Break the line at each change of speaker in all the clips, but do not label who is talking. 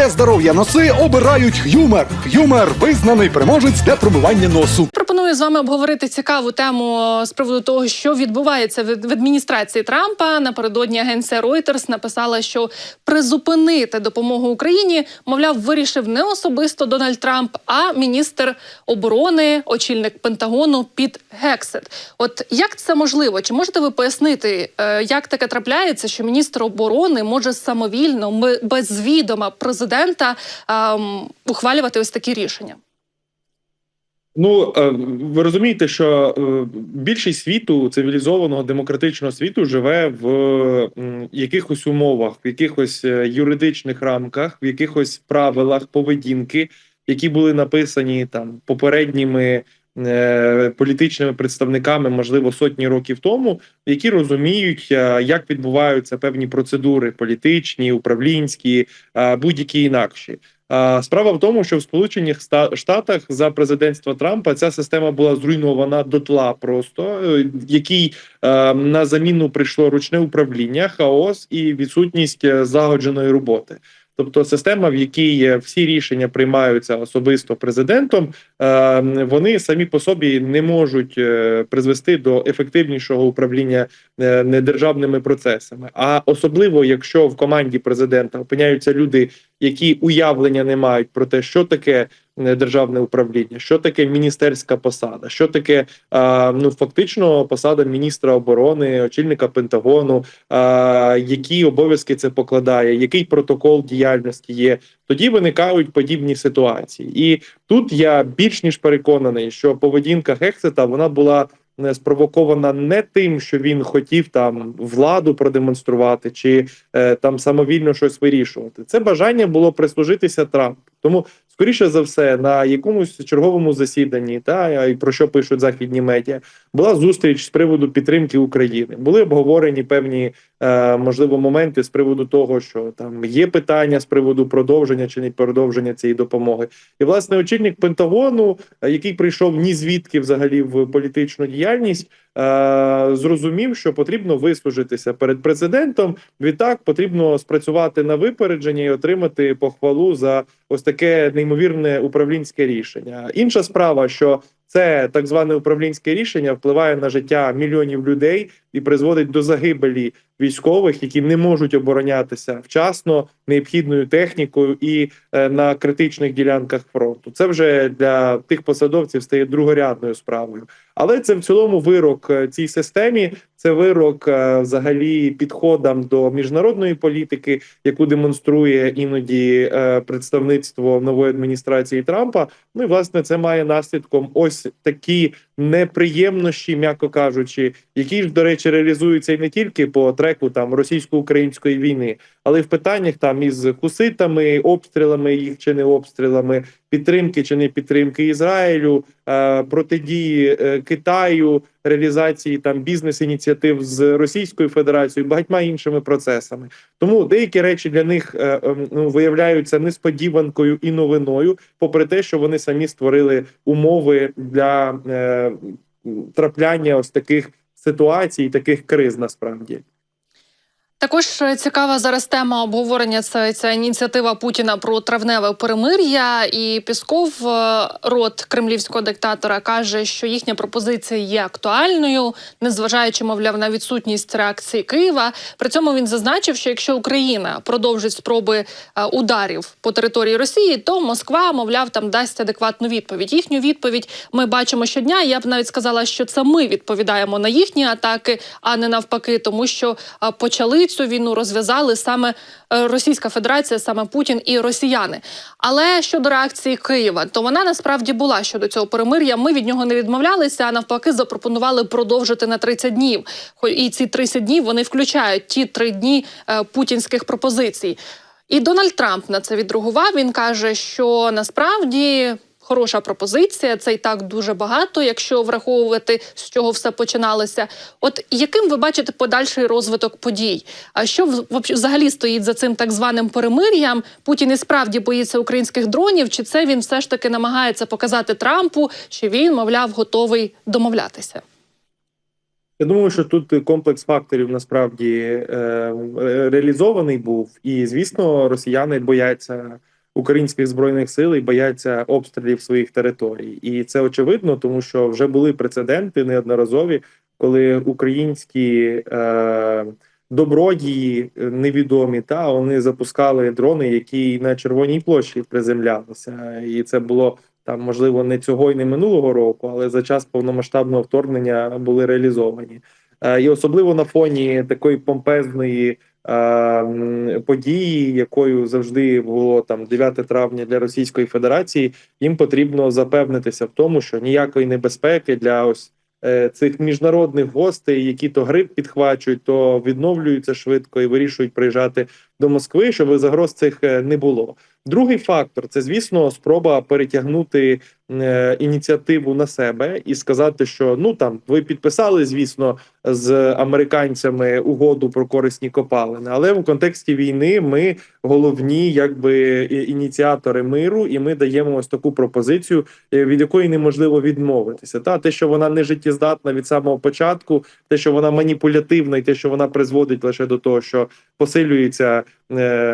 Для здоров'я носи обирають Х'юмер. Х'юмер визнаний переможець для промивання носу.
Пропоную з вами обговорити цікаву тему з приводу того, що відбувається в адміністрації Трампа. Напередодні агенція Reuters написала, що призупинити допомогу Україні, мовляв, вирішив не особисто Дональд Трамп, а міністр оборони, очільник Пентагону Піт Гексет. От як це можливо? Чи можете ви пояснити, е, як таке трапляється, що міністр оборони може самовільно, без відома президента ем, ухвалювати ось такі рішення?
Ну е, ви розумієте, що е, більшість світу, цивілізованого демократичного світу, живе в якихось умовах, в якихось е, юридичних рамках, в якихось правилах поведінки, які були написані там попередніми е, політичними представниками, можливо, сотні років тому, які розуміють, як відбуваються певні процедури політичні, управлінські, будь-які інакші. Справа в тому, що в Сполучених Штатах за президентства Трампа ця система була зруйнована дотла, просто е, який е, на заміну прийшло ручне управління, хаос і відсутність е, загодженої роботи. Тобто система, в якій всі рішення приймаються особисто президентом, вони самі по собі не можуть е, призвести до ефективнішого управління е, недержавними процесами. А особливо, якщо в команді президента опиняються люди, які уявлення не мають про те, що таке е, державне управління, що таке міністерська посада, що таке ну фактично посада міністра оборони, очільника Пентагону, які обов'язки це покладає, який протокол діяльності є. Тоді виникають подібні ситуації, і тут я більш ніж переконаний, що поведінка Гексета вона була спровокована не тим, що він хотів там владу продемонструвати, чи е, там самовільно щось вирішувати. Це бажання було прислужитися Трампу. Тому, скоріше за все, на якомусь черговому засіданні, та і про що пишуть західні медіа, була зустріч з приводу підтримки України. Були обговорені певні е, можливо моменти з приводу того, що там є питання з приводу продовження чи не продовження цієї допомоги. І власне очільник Пентагону, е, який прийшов ні звідки взагалі в політичну діяльність, е, зрозумів, що потрібно вислужитися перед президентом. Відтак потрібно спрацювати на випередження і отримати похвалу за ось таке неймовірне управлінське рішення. Інша справа, що це так зване управлінське рішення впливає на життя мільйонів людей і призводить до загибелі військових, які не можуть оборонятися вчасно необхідною технікою і е, на критичних ділянках фронту. Це вже для тих посадовців стає другорядною справою. Але це в цілому вирок е, цій системі. Це вирок е, взагалі підходам до міжнародної політики, яку демонструє іноді представництво нової адміністрації Трампа. Ну і власне це має наслідком ось такі неприємнощі, м'яко кажучи, які ж до речі реалізуються і не тільки по треку там російсько-української війни, але в питаннях там із хуситами, обстрілами їх чи не обстрілами, підтримки чи не підтримки Ізраїлю, е, протидії е, Китаю, реалізації там бізнес-ініціатив з Російською Федерацією, багатьма іншими процесами. Тому деякі речі для них е, е, ну, виявляються несподіванкою і новиною, попри те, що вони самі створили умови для трапляння ось таких ситуацій, таких криз насправді.
Також е, цікава зараз тема обговорення. Це ця ініціатива Путіна про травневе перемир'я. І Пісков, е, рот кремлівського диктатора, каже, що їхня пропозиція є актуальною, незважаючи, мовляв, на відсутність реакції Києва. При цьому він зазначив, що якщо Україна продовжить спроби е, ударів по території Росії, то Москва, мовляв, там дасть адекватну відповідь. Їхню відповідь ми бачимо щодня. Я б навіть сказала, що це ми відповідаємо на їхні атаки, а не навпаки, тому що почали цю війну розв'язали саме е, Російська Федерація, саме Путін і Росіяни. Але щодо реакції Києва, то вона насправді була щодо цього перемир'я. Ми від нього не відмовлялися, а навпаки, запропонували продовжити на 30 днів. І ці 30 днів вони включають ті три дні е, путінських пропозицій. І Дональд Трамп на це відреагував. Він каже, що насправді. Хороша пропозиція, це і так дуже багато, якщо враховувати з чого все починалося. От яким ви бачите подальший розвиток подій? А що взагалі стоїть за цим так званим перемир'ям? Путін і справді боїться українських дронів, чи це він все ж таки намагається показати Трампу, що він, мовляв, готовий домовлятися?
Я думаю, що тут комплекс факторів насправді е, реалізований був, і звісно, росіяни бояться українських збройних сил і бояться обстрілів своїх територій. І це очевидно, тому що вже були прецеденти неодноразові, коли українські е, добродії невідомі та вони запускали дрони, які на червоній площі приземлялися, і це було там, можливо, не цього і не минулого року, але за час повномасштабного вторгнення були реалізовані. Е, І особливо на фоні такої помпезної е, події, якою завжди було там 9 травня для Російської Федерації, їм потрібно запевнитися в тому, що ніякої небезпеки для ось е, цих міжнародних гостей, які то грип підхвачують, то відновлюються швидко і вирішують приїжджати до Москви, щоб загроз цих е, не було. Другий фактор це, звісно, спроба перетягнути е, ініціативу на себе і сказати, що ну там ви підписали, звісно, з американцями угоду про корисні копалини, але в контексті війни ми головні, якби ініціатори миру, і ми даємо ось таку пропозицію, е, від якої неможливо відмовитися. Та те, що вона не життєздатна від самого початку, те, що вона маніпулятивна, і те, що вона призводить лише до того, що посилюється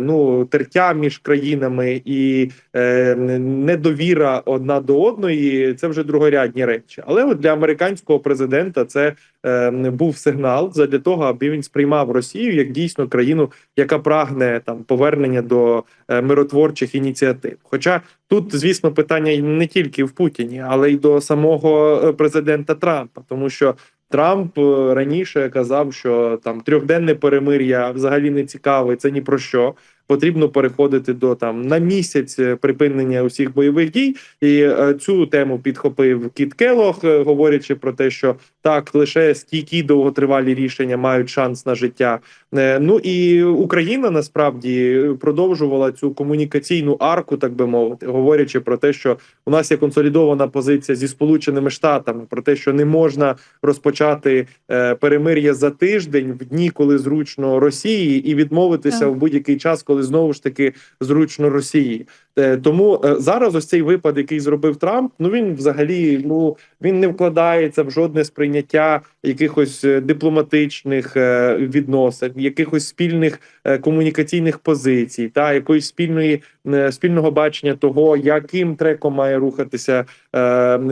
ну тертя між країнами і е, недовіра одна до одної, це вже другорядні речі. Але от для американського президента це е, був сигнал для того, аби він сприймав Росію як дійсно країну, яка прагне там повернення до е, миротворчих ініціатив. Хоча тут, звісно, питання не тільки в Путіні, але й до самого е, президента Трампа, тому що. Трамп е, раніше казав, що там трьохденне перемир'я взагалі не цікаве, це ні про що. Потрібно переходити до там на місяць е, припинення усіх бойових дій. І е, цю тему підхопив Кіт Келох, е, говорячи про те, що так лише стійкі довготривалі рішення мають шанс на життя. Е, ну і Україна насправді продовжувала цю комунікаційну арку, так би мовити, говорячи про те, що у нас є консолідована позиція зі сполученими штатами, про те, що не можна розпочати е, перемир'я за тиждень в дні, коли зручно Росії, і відмовитися
Так.
в будь-який час, коли знову ж таки зручно Росії. Е, Тому е, зараз ось цей випад, який зробив Трамп, ну він взагалі ну він не вкладається в жодне сприйняття якихось е, дипломатичних відносин, якихось спільних комунікаційних позицій, та якоїсь спільної спільного бачення того, яким треком має рухатися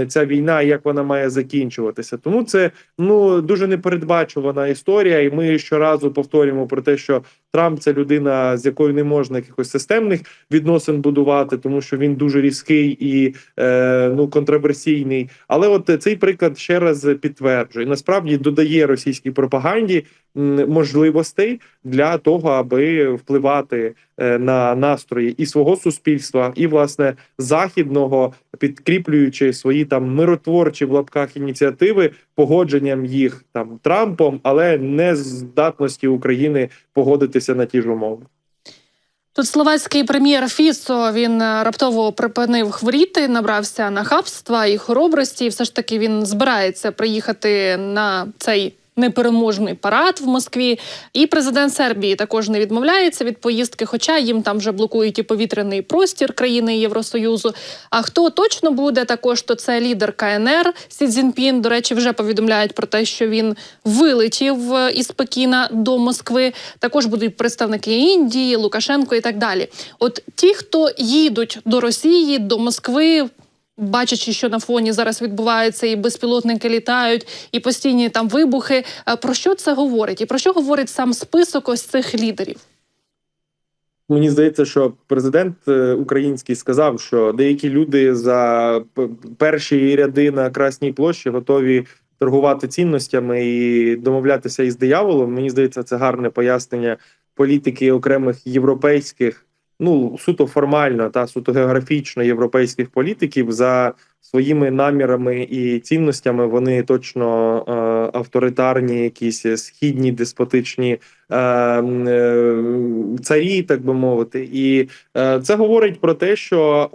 ця війна, як вона має закінчуватися. Тому це ну дуже непередбачувана історія, і ми щоразу повторюємо про те, що Трамп це людина, з якою не можна якихось системних відносин будувати, тому що він дуже різкий і е, ну контроверсійний. Але от цей приклад ще раз підтверджує, насправді додає російській пропаганді можливостей для того, аби впливати е, на настрої і свого суспільства, і власне західного, підкріплюючи свої там миротворчі в лапках ініціативи, погодженням їх там Трампом, але не здатності України погодитися на ті ж умови.
Тут словацький прем'єр Фіцо він е, раптово припинив хворіти, набрався нахабства і хоробрості. І все ж таки він збирається приїхати на цей непереможний парад в Москві. І президент Сербії також не відмовляється від поїздки, хоча їм там вже блокують і повітряний простір країни Євросоюзу. А хто точно буде також, то це лідер КНР Сі Цзіньпін. До речі, вже повідомляють про те, що він вилетів е, із Пекіна до Москви. Також будуть представники Індії, Лукашенко і так далі. От ті, хто їдуть до Росії, до Москви. Бачачи, що на фоні зараз відбувається, і безпілотники літають, і постійні там вибухи. е, Про що це говорить? І про що говорить сам список ось цих лідерів?
Мені здається, що президент е, український сказав, що деякі люди за перші ряди на Красній площі готові торгувати цінностями і домовлятися із дияволом. Мені здається, це гарне пояснення політики окремих європейських, ну суто формально та суто географічно європейських політиків за своїми намірами і цінностями. Вони точно е, авторитарні, якісь східні деспотичні е, е, царі, так би мовити, і е, це говорить про те, що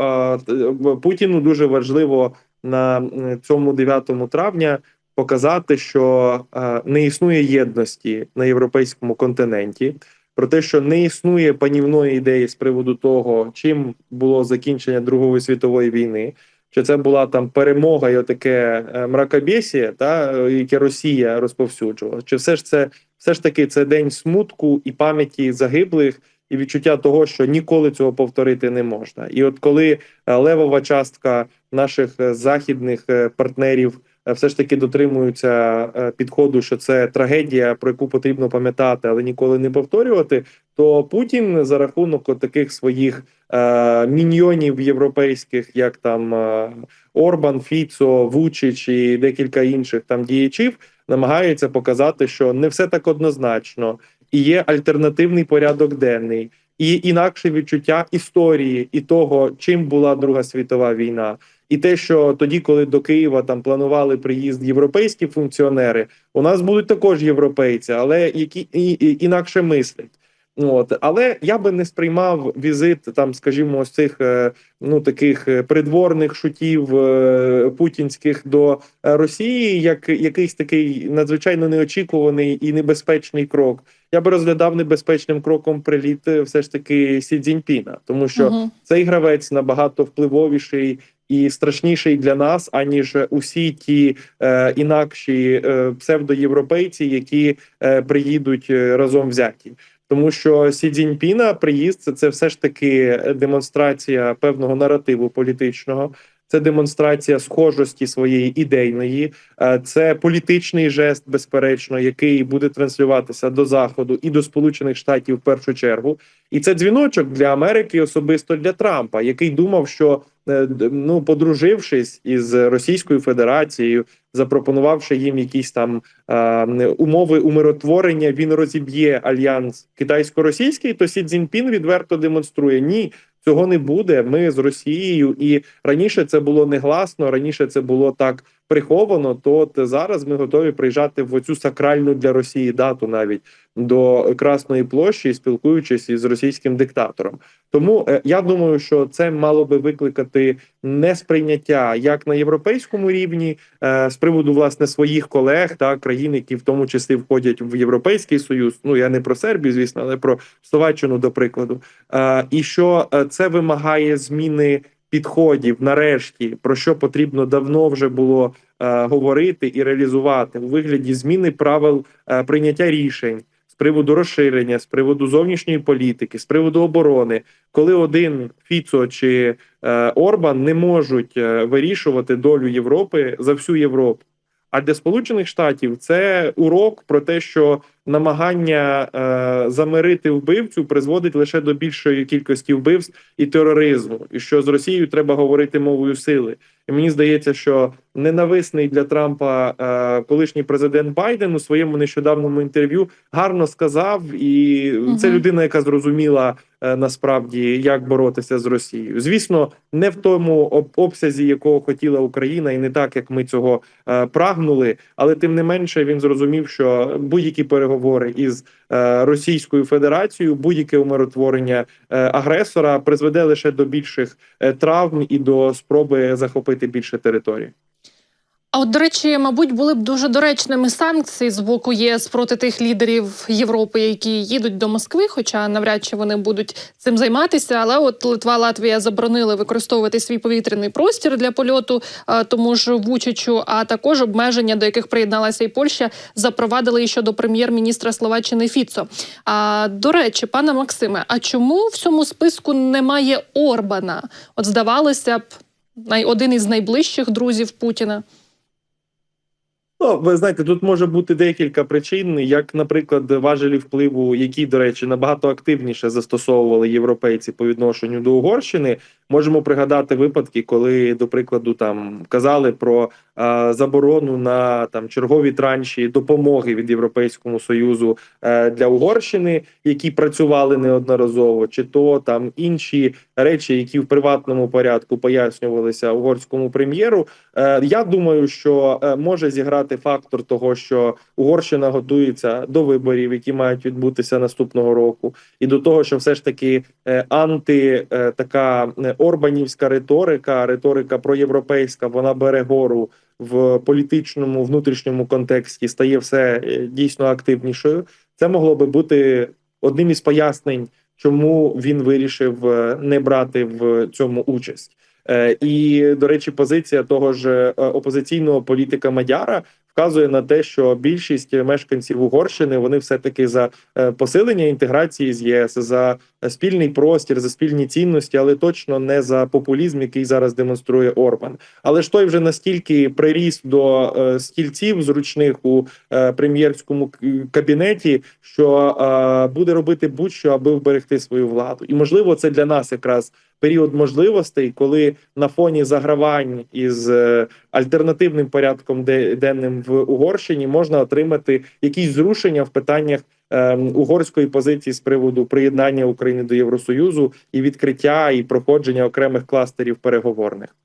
е, Путіну дуже важливо на цьому 9 травня показати, що е, не існує єдності на європейському континенті. Про те, що не існує панівної ідеї з приводу того, чим було закінчення Другої світової війни, чи це була там перемога і отаке е, мракобєсія, та е, яке Росія розповсюджувала, чи все ж це все ж таки це день смутку і пам'яті загиблих, і відчуття того, що ніколи цього повторити не можна. І от коли е, левова частка наших західних партнерів все ж таки дотримуються е, підходу, що це трагедія, про яку потрібно пам'ятати, але ніколи не повторювати, то Путін за рахунок таких своїх е, міньйонів європейських, як там е, Орбан, Фіцо, Вучич і декілька інших там діячів, намагається показати, що не все так однозначно, і є альтернативний порядок денний, і інакше відчуття історії і того, чим була Друга світова війна. І те, що тоді, коли до Києва там планували приїзд європейські функціонери, у нас будуть також європейці, але які і, і, інакше мислять. От але я би не сприймав візит там, скажімо, ось цих е, ну таких е, придворних шутів е, путінських до Росії, як якийсь такий надзвичайно неочікуваний і небезпечний крок. Я би розглядав небезпечним кроком приліт все ж таки Сі Цзіньпіна, тому що
Мгм.
цей гравець набагато впливовіший і страшніший для нас, аніж усі ті е, інакші е, псевдоєвропейці, які е, приїдуть е, разом взяті. Тому що Сі Цзіньпіна приїзд це, це все ж таки демонстрація певного наративу політичного. Це демонстрація схожості своєї ідейної, Е, це політичний жест, безперечно, який буде транслюватися до заходу і до Сполучених Штатів в першу чергу. І це дзвіночок для Америки, особисто для Трампа, який думав, що е, ну подружившись із Російською Федерацією, запропонувавши їм якісь там е, умови умиротворення, він розіб'є альянс китайсько-російський. То Сі Цзіньпін відверто демонструє ні. Цього не буде. Ми з Росією, і раніше це було негласно, раніше це було так приховано. То от зараз ми готові приїжджати в оцю сакральну для Росії дату, навіть до Красної площі, спілкуючись із російським диктатором. Тому е, я думаю, що це мало би викликати несприйняття як на європейському рівні е, з приводу власне своїх колег та країн, які в тому числі входять в Європейський Союз. Ну я не про Сербію, звісно, але про Словаччину, до прикладу. Е, і що це вимагає зміни підходів, нарешті, про що потрібно давно вже було е, говорити і реалізувати у вигляді зміни правил е, прийняття рішень з приводу розширення, з приводу зовнішньої політики, з приводу оборони, коли один Фіцо чи е, Орбан не можуть е, вирішувати долю Європи за всю Європу. А для Сполучених Штатів це урок про те, що намагання е, замирити вбивцю призводить лише до більшої кількості вбивств і тероризму, і що з Росією треба говорити мовою сили. І мені здається, що ненависний для Трампа е, колишній президент Байден у своєму нещодавньому інтерв'ю гарно сказав, і це людина, яка зрозуміла е, насправді, як боротися з Росією. Звісно, не в тому об- обсязі, якого хотіла Україна, і не так, як ми цього е, прагнули. Але тим не менше він зрозумів, що будь-які переговори із е, Російською Федерацією, будь-яке умиротворення е, агресора призведе лише до більших е, травм і до спроби захопити більше території.
А от, до речі, мабуть, були б дуже доречними санкції з боку ЄС проти тих лідерів Європи, які їдуть до Москви, хоча навряд чи вони будуть цим займатися. Але от Литва, Латвія заборонили використовувати свій повітряний простір для польоту е, тому ж Вучичу, а також обмеження, до яких приєдналася і Польща, запровадили і щодо прем'єр-міністра Словаччини Фіцо. А до речі, пане Максиме, а чому в цьому списку немає Орбана? От здавалося б, один із найближчих друзів Путіна.
Ну, ви знаєте, тут може бути декілька причин, як, наприклад, важелі впливу, які, до речі, набагато активніше застосовували європейці по відношенню до Угорщини. Можемо пригадати випадки, коли, до прикладу, там казали про а, заборону на там чергові транші допомоги від Європейському союзу е, для Угорщини, які працювали неодноразово, чи то там інші речі, які в приватному порядку пояснювалися угорському прем'єру. Е, я думаю, що е, може зіграти фактор того, що Угорщина готується до виборів, які мають відбутися наступного року, і до того, що все ж таки е, анти е, така е, орбанівська риторика, риторика проєвропейська, вона бере гору в політичному внутрішньому контексті, стає все е, дійсно активнішою. Це могло би бути одним із пояснень, чому він вирішив е, не брати в цьому участь. Е, І до речі, позиція того ж опозиційного політика Мадяра вказує на те, що більшість мешканців Угорщини вони все таки за е, посилення інтеграції з ЄС, за спільний простір, за спільні цінності, але точно не за популізм, який зараз демонструє Орбан. Але ж той вже настільки приріс до е, стільців зручних у е, прем'єрському кабінеті, що буде робити будь-що, аби вберегти свою владу. І можливо, це для нас якраз період можливостей, коли на фоні загравань із альтернативним порядком де- денним в Угорщині можна отримати якісь зрушення в питаннях. ем, Угорської позиції з приводу приєднання України до Євросоюзу і відкриття і проходження окремих кластерів переговорних.